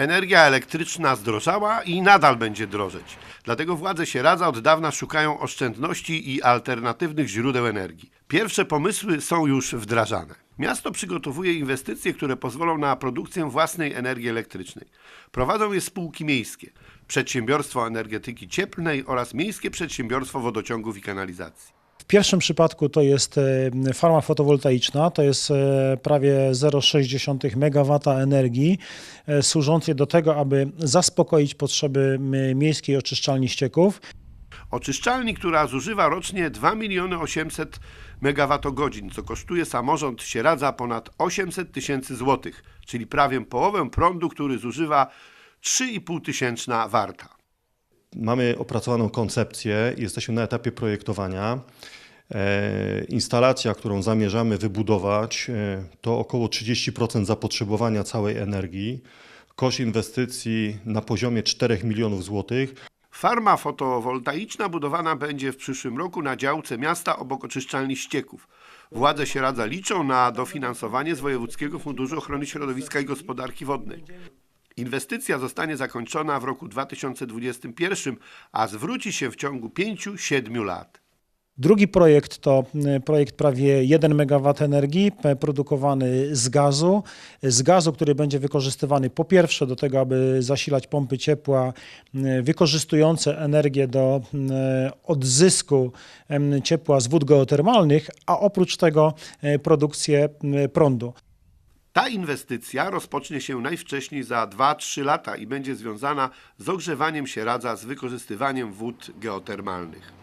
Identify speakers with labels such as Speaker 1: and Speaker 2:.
Speaker 1: Energia elektryczna zdrożała i nadal będzie drożeć. Dlatego władze Sieradza od dawna szukają oszczędności i alternatywnych źródeł energii. Pierwsze pomysły są już wdrażane. Miasto przygotowuje inwestycje, które pozwolą na produkcję własnej energii elektrycznej. Prowadzą je spółki miejskie, Przedsiębiorstwo Energetyki Cieplnej oraz Miejskie Przedsiębiorstwo Wodociągów i Kanalizacji.
Speaker 2: Pierwszym przypadku to jest e, farma fotowoltaiczna, to jest e, prawie 0,6 MW energii e, służącej do tego, aby zaspokoić potrzeby miejskiej oczyszczalni ścieków.
Speaker 1: Oczyszczalni, która zużywa rocznie 2 miliony 800 MWh, co kosztuje samorząd Sieradza ponad 800 tysięcy złotych, czyli prawie połowę prądu, który zużywa 3,5 tysięczna warta.
Speaker 3: Mamy opracowaną koncepcję, jesteśmy na etapie projektowania. E, Instalacja, którą zamierzamy wybudować, e, to około 30% zapotrzebowania całej energii. Koszt inwestycji na poziomie 4 milionów złotych.
Speaker 1: Farma fotowoltaiczna budowana będzie w przyszłym roku na działce miasta obok oczyszczalni ścieków. Władze Sieradza liczą na dofinansowanie z Wojewódzkiego Funduszu Ochrony Środowiska i Gospodarki Wodnej. Inwestycja zostanie zakończona w roku 2021, a zwróci się w ciągu 5-7 lat.
Speaker 2: Drugi projekt to m, projekt prawie 1 MW energii produkowany z gazu. Z gazu, który będzie wykorzystywany po pierwsze do tego, aby zasilać pompy ciepła m, wykorzystujące energię do m, odzysku ciepła z wód geotermalnych, a oprócz tego produkcję prądu.
Speaker 1: Ta inwestycja rozpocznie się najwcześniej za 2-3 lata i będzie związana z ogrzewaniem się radza z wykorzystywaniem wód geotermalnych.